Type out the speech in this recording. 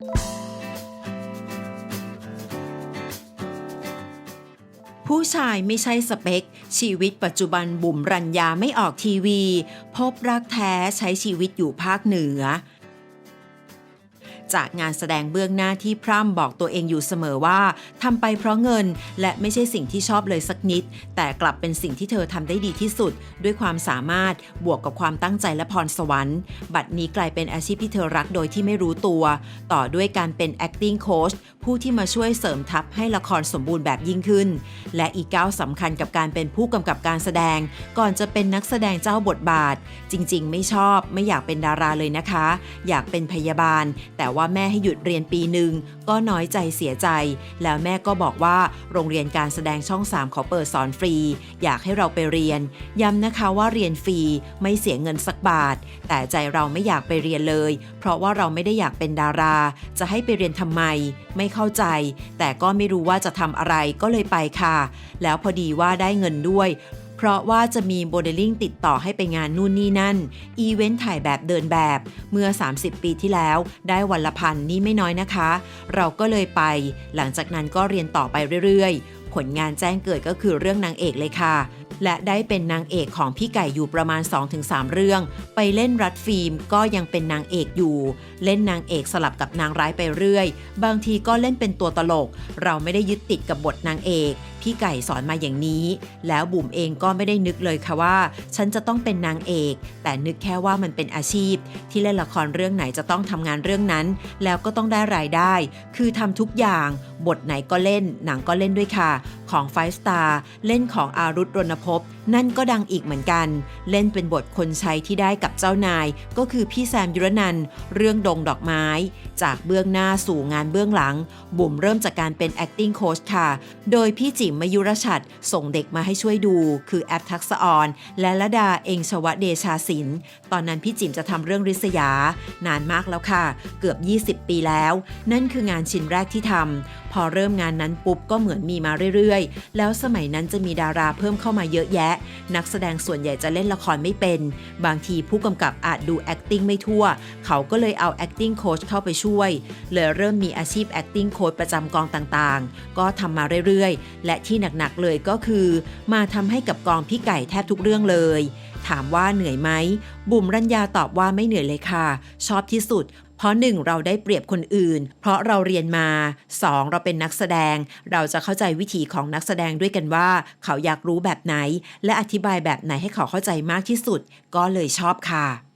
ผู้ชายไม่ใช่สเปค ชีวิตปัจจุบันบุ๋มรัญญาไม่ออกทีวี พบรักแท้ใช้ชีวิตอยู่ภาคเหนือ จากงานแสดงเบื้องหน้าที่พร่ำบอกตัวเองอยู่เสมอว่าทำไปเพราะเงินและไม่ใช่สิ่งที่ชอบเลยสักนิด แต่กลับเป็นสิ่งที่เธอทำได้ดีที่สุด ด้วยความสามารถบวกกับความตั้งใจและพรสวรรค์ บัดนี้กลายเป็นอาชีพที่เธอรักโดยที่ไม่รู้ตัว ต่อด้วยการเป็น acting coach ผู้ที่มาช่วยเสริมทัพให้ละครสมบูรณ์แบบยิ่งขึ้น และอีกก้าวสำคัญกับการเป็นผู้กำกับการแสดง ก่อนจะเป็นนักแสดงเจ้าบทบาท จริง ๆ ไม่ชอบไม่อยากเป็นดาราเลยนะคะ อยากเป็นพยาบาล แต่ว่าแม่ให้หยุดเรียนปีหนึ่งก็น้อยใจเสียใจ แล้วแม่ก็บอกว่าโรงเรียนการแสดงช่อง3เขาเปิดสอนฟรี อยากให้เราไปเรียน ย้ำนะคะว่าเรียนฟรีไม่เสียเงินสักบาท แต่ใจเราไม่อยากไปเรียนเลย เพราะว่าเราไม่ได้อยากเป็นดารา จะให้ไปเรียนทำไมไม่เข้าใจ แต่ก็ไม่รู้ว่าจะทำอะไรก็เลยไปค่ะ แล้วพอดีว่าได้เงินด้วย เพราะว่าจะมีโมเดลลิ่งติดต่อให้ไปงานนู่นนี่นั่น อีเวนต์ถ่ายแบบเดินแบบเมื่อ 30 ปีที่แล้ว ได้วันละพันนี่ไม่น้อยนะคะ เราก็เลยไป หลังจากนั้นก็เรียนต่อไปเรื่อยๆผลงานแจ้งเกิดก็คือเรื่องนางเอกเลยค่ะ และได้เป็นนางเอกของพี่ไก่อยู่ประมาณ 2-3 เรื่อง ไปเล่นรัดฟิล์มก็ยังเป็นนางเอกอยู่ เล่นนางเอกสลับกับนางร้ายไปเรื่อย บางทีก็เล่นเป็นตัวตลก เราไม่ได้ยึดติดกับบทนางเอก พี่ไก่สอนมาอย่างนี้ แล้วบุ๋มเองก็ไม่ได้นึกเลยค่ะว่า ฉันจะต้องเป็นนางเอก แต่นึกแค่ว่ามันเป็นอาชีพ ที่เล่นละครเรื่องไหนจะต้องทำงานเรื่องนั้น แล้วก็ต้องได้รายได้ คือทำทุกอย่าง บทไหนก็เล่น หนังก็เล่นด้วยค่ะ ของไฟสตาร์เล่นของอารุธรณพบ นั่นก็ดังอีกเหมือนกัน เล่นเป็นบทคนใช้ที่ได้กับเจ้านาย ก็คือพี่แซมยุรนันเรื่องดงดอกไม้ จากเบื้องหน้าสู่งานเบื้องหลัง บุ๋มเริ่มจากการเป็น acting coach ค่ะ โดยพี่จิ๋มมยุรชัดส่งเด็กมาให้ช่วยดู คือแอปทักษออน และละดาเองชวเดชาศิลป์ตอนนั้นพี่จิ๋มจะทำเรื่องริษยา นานมากแล้วค่ะ เกือบ 20 ปีแล้ว นั่นคืองานชิ้นแรกที่ทำพอเริ่มงานนั้นปุ๊บก็เหมือนมีมาเรื่อยๆ แล้วสมัยนั้นจะมีดาราเพิ่มเข้ามาเยอะแยะ นักแสดงส่วนใหญ่จะเล่นละครไม่เป็น บางทีผู้กำกับอาจดู acting ไม่ทั่ว เขาก็เลยเอา acting coach เข้าไปช่วย เลยเริ่มมีอาชีพ acting coach ประจำกองต่างๆ ก็ทำมาเรื่อยๆ และที่หนักๆเลยก็คือ มาทำให้กับกองพี่ไก่แทบทุกเรื่องเลยถามว่าเหนื่อยไหม บุ๋มรัญญาตอบว่าไม่เหนื่อยเลยค่ะ ชอบที่สุด เพราะ 1 เราได้เปรียบคนอื่น เพราะเราเรียนมา 2 เราเป็นนักแสดง เราจะเข้าใจวิธีของนักแสดงด้วยกันว่า เขาอยากรู้แบบไหน และอธิบายแบบไหนให้เขาเข้าใจมากที่สุด ก็เลยชอบค่ะ